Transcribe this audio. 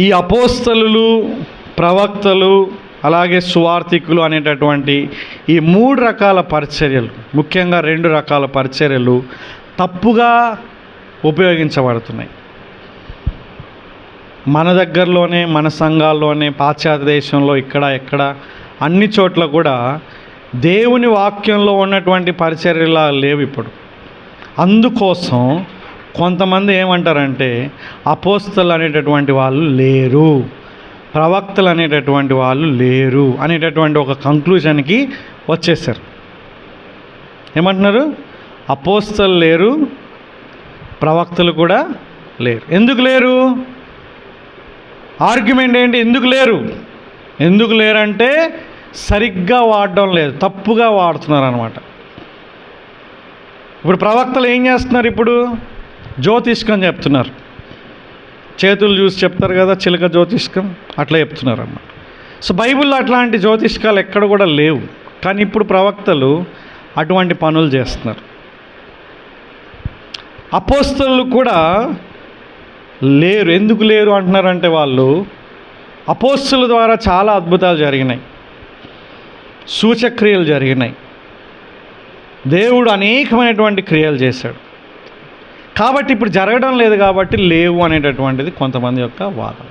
ఈ అపోస్తలు ప్రవక్తలు అలాగే సువార్థికులు అనేటటువంటి ఈ మూడు రకాల పరిచర్యలు ముఖ్యంగా రెండు రకాల పరిచర్యలు తప్పుగా ఉపయోగించబడుతున్నాయి. మన దగ్గరలోనే మన సంఘాల్లోనే పాశ్చాత్య దేశంలో ఇక్కడ ఎక్కడ అన్ని చోట్ల కూడా దేవుని వాక్యంలో ఉన్నటువంటి పరిచర్యలా లేవు ఇప్పుడు. అందుకోసం కొంతమంది ఏమంటారంటే అపోస్తలు అనేటటువంటి వాళ్ళు లేరు ప్రవక్తలు అనేటటువంటి వాళ్ళు లేరు అనేటటువంటి ఒక కంక్లూజన్కి వచ్చేసారు ఏమంటున్నారు? అపోస్తలు లేరు ప్రవక్తలు కూడా లేరు. ఎందుకు లేరు? ఆర్గ్యుమెంట్ ఏంటి? ఎందుకు లేరు? ఎందుకు లేరంటే సరిగ్గా వాడడం లేదు తప్పుగా వాడుతున్నారు అనమాట ఇప్పుడు ప్రవక్తలు ఏం చేస్తున్నారు ఇప్పుడు? జ్యోతిష్కం చెప్తున్నారు. చేతులు చూసి చెప్తారు కదా చిలక జ్యోతిష్కం అట్లా చెప్తున్నారు అన్నమాట సో బైబిల్లో అట్లాంటి జ్యోతిష్కాలు ఎక్కడ కూడా లేవు. కానీ ఇప్పుడు ప్రవక్తలు అటువంటి పనులు చేస్తున్నారు. అపోస్తలు కూడా లేరు. ఎందుకు లేరు అంటున్నారంటే వాళ్ళు అపోస్తుల ద్వారా చాలా అద్భుతాలు జరిగినాయి. సూచక్రియలు జరిగినాయి. దేవుడు అనేకమైనటువంటి క్రియలు చేశాడు. కాబట్టి ఇప్పుడు జరగడం లేదు కాబట్టి లేవు అనేటటువంటిది కొంతమంది యొక్క వాదన